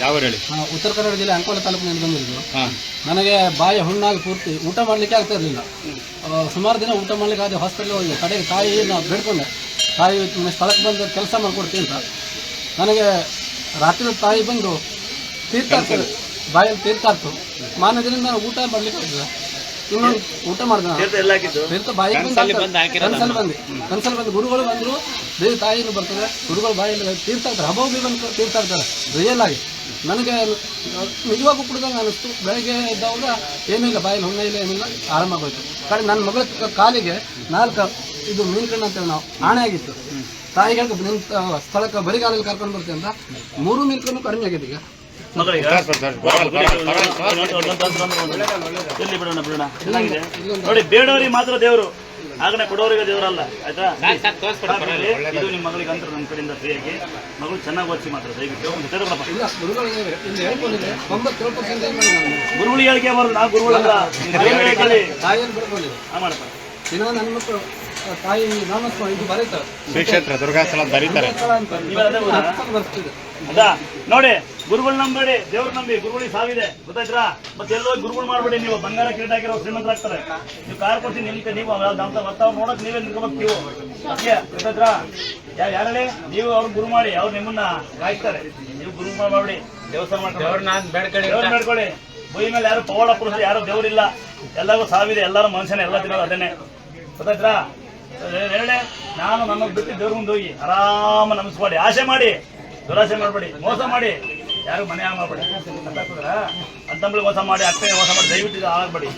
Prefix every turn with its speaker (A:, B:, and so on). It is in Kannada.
A: ಯಾವ ಹೇಳಿ
B: ಉತ್ತರ ಕನ್ನಡ ಜಿಲ್ಲೆ ಅಂಕೋಲ ತಾಲೂಕಿನಿಂದ ಬಂದಿದ್ದು ನನಗೆ ಬಾಯಿ ಹುಣ್ಣಾಗಿ ಪೂರ್ತಿ ಊಟ ಮಾಡಲಿಕ್ಕೆ ಆಗ್ತಾ ಇರಲಿಲ್ಲ. ಸುಮಾರು ದಿನ ಊಟ ಮಾಡಲಿಕ್ಕೆ ಆದ್ರೆ ಹಾಸ್ಪಿಟಲ್ ಹೋಗಿ ಕಡೆಗೆ ತಾಯಿ ನಾವು ಬೇಡ್ಕೊಂಡೆ. ತಾಯಿ ಸ್ಥಳಕ್ಕೆ ಬಂದು ಕೆಲಸ ಮಾಡಿಕೊಡ್ತೀನಿ ಅಂತ. ನನಗೆ ರಾತ್ರಿ ತಾಯಿ ಬಂದು ತೀರ್ಥ ಬಾಯಲ್ಲಿ ತೀರ್ಥ ಆಗ್ತು. ಮಾರನೇ ದಿನ ನಾನು ಊಟ ಮಾಡಲಿಕ್ಕೆ ಇನ್ನೊಂದು ಊಟ ಮಾಡಿದೆ ತೀರ್ಥ ಬಾಯಿಗೆ ಬಂದು ಕನ್ಸಲ್ಲಿ ಬಂದು ಕನ್ಸಲ್ಲಿ ಬಂದು. ಗುರುಗಳು ಬಂದರು ದೇವಿ ತಾಯಿನೂ ಬರ್ತಾರೆ ಗುರುಗಳು ಬಾಯಲ್ಲಿ ತೀರ್ಥ ಇರ್ತಾರೆ. ಹಬ್ಬ ಬಂದು ತೀರ್ಥ ಇರ್ತಾರೆ. ರಿಯಲ್ ಆಗಿ. ನನಗೆ ನಿಜವಾಗೂ ಕುಡ್ದಂಗೆ ಅನ್ನಿಸ್ತು ಬೆಳಗ್ಗೆ ಇದ್ದಾಗ ಏನಿಲ್ಲ ಇಲ್ಲ ಬಾಯಲ್ಲಿ ಹುಣ್ಣ ಇಲ್ಲ ಏನಿಲ್ಲ ಆರಾಮಾಗೋಯ್ತು ಕಡೆ ನನ್ನ ಮಗಳ ಕಾಲಿಗೆ ನಾಲ್ಕು ಇದು ಮೀನ್ಕಣ್ಣು ಅಂತೇವೆ ಅಂತೇಳಿ ನಾವು ಆಣೆ ಆಗಿತ್ತು. ತಾಯಿಗೆ ಹೇಳ್ಕೊಂಡು ನಿನ್ನ ಸ್ಥಳಕ್ಕೆ ಬರಿಗಾಲಲ್ಲಿ ಕರ್ಕೊಂಡು ಬರ್ತೀವಿ ಅಂತ. ಮೂರು ಮೀನ್ಕಣ್ಣು ಕಡಿಮೆ ಆಗಿದೆ ಈಗ
C: ಎಲ್ಲಿ ಬಿಡೋಣ ಬಿಡೋಣ? ಚೆನ್ನಾಗಿದೆ. ನೋಡಿ ಬೇಡವರಿಗೆ ಮಾತ್ರ ದೇವರು. ಆಗನೆ ಕೊಡೋರಿಗೆ ದೇವರಲ್ಲ ಆಯ್ತಾ? ಇದು ನಿಮ್ಮ ಮಗಳಿಗೆ ಅಂತ ನಮ್ಮ ಕಡೆಯಿಂದ ಫ್ರೀಯಾಗಿ ಮಗಳು ಚೆನ್ನಾಗಿ ಓದಿಸಿ ಮಾತ್ರ ದಯವಿಟ್ಟು. ಗುರುಗಳು ಹೇಳಿಕೆ ನಾ ಗುರುಗಳಲ್ಲ
B: ದಿನ ನನ್ನ ಮಕ್ಕಳು ತಾಯಿ ನಾಮಸ್ಮ ಇದು ಬರೀತಾರೆ.
A: ಶ್ರೀ ಕ್ಷೇತ್ರ ದುರ್ಗಾಸ್ಥಳ ಬರೀತಾರೆ
C: ನೋಡಿ ಗುರುಗಳು ನಂಬೇಡಿ ದೇವ್ರ ನಂಬಿ ಗುರುಗಳಿಗೆ ಸಾವಿದೆ. ಗೊತ್ತಾಯ್ತಾ ಮತ್ತೆ ಎಲ್ಲೋ ಗುರುಗಳು ಮಾಡ್ಬೇಡಿ ನೀವು. ಬಂಗಾರ ಕಿರೀಟ ಹಾಕಿರೋ ಶ್ರೀಮಂತರಾಗ್ತಾರೆ ನೀವು ಕಾರ್ ಕೊಡ್ತೀನಿ ನಿಮ್ಗೆ ನೀವು ಬರ್ತಾವ ನೋಡಕ್ ನೀವೇ ನಿಂತ್ಕೋಬೇಕು ನೀವು. ಗೊತ್ತಾಯ್ತರ? ಗೊತ್ತಾಯ್ತಾ ಯಾ ಯಾರೇ ನೀವು ಅವ್ರ ಗುರು ಮಾಡಿ ಅವ್ರು ನಿಮ್ಮನ್ನ ಕಾಯ್ತಾರೆ ನೀವು ಗುರು ಮಾಡ್ಬೇಡಿ ದೇವಸ್ಥಾನ ಮಾಡ್ಕೊಂಡು ದೇವ್ರ ಬೇಡ್ಕೊಳ್ಳಿ ಬೈ ಮೇಲೆ ಯಾರು ಪವಾಡ ಪುರುಷ ಯಾರು ದೇವ್ರಿಲ್ಲ ಎಲ್ಲರಿಗೂ ಸಾವಿದೆ ಎಲ್ಲರೂ ಮನುಷ್ಯನ ಎಲ್ಲ ತಿನ್ನೋದು ಅದನ್ನೇ. ಗೊತ್ತಾಯ್ತಾ ಹೇಳಿ ನಾನು ನನ್ನ ಬಿಟ್ಟು ದೇವ್ರ ಮುಂದೆ ಹೋಗಿ ಆರಾಮ ನಮಸ್ಕೊಡಿ ಆಸೆ ಮಾಡಿ ದುರಾಸೆ ಮಾಡಬೇಡಿ. ಮೋಸ ಮಾಡಿ. ಯಾರು ಮನೆ ಹಾಳು ಮಾಡಬೇಡಿ. ಅಂತ ಮೋಸ ಮಾಡಿ ಅತ್ತೆ ಮೋಸ ಮಾಡಿ ದಯವಿಟ್ಟು ಹಾಳಾಗ್ಬೇಡಿ.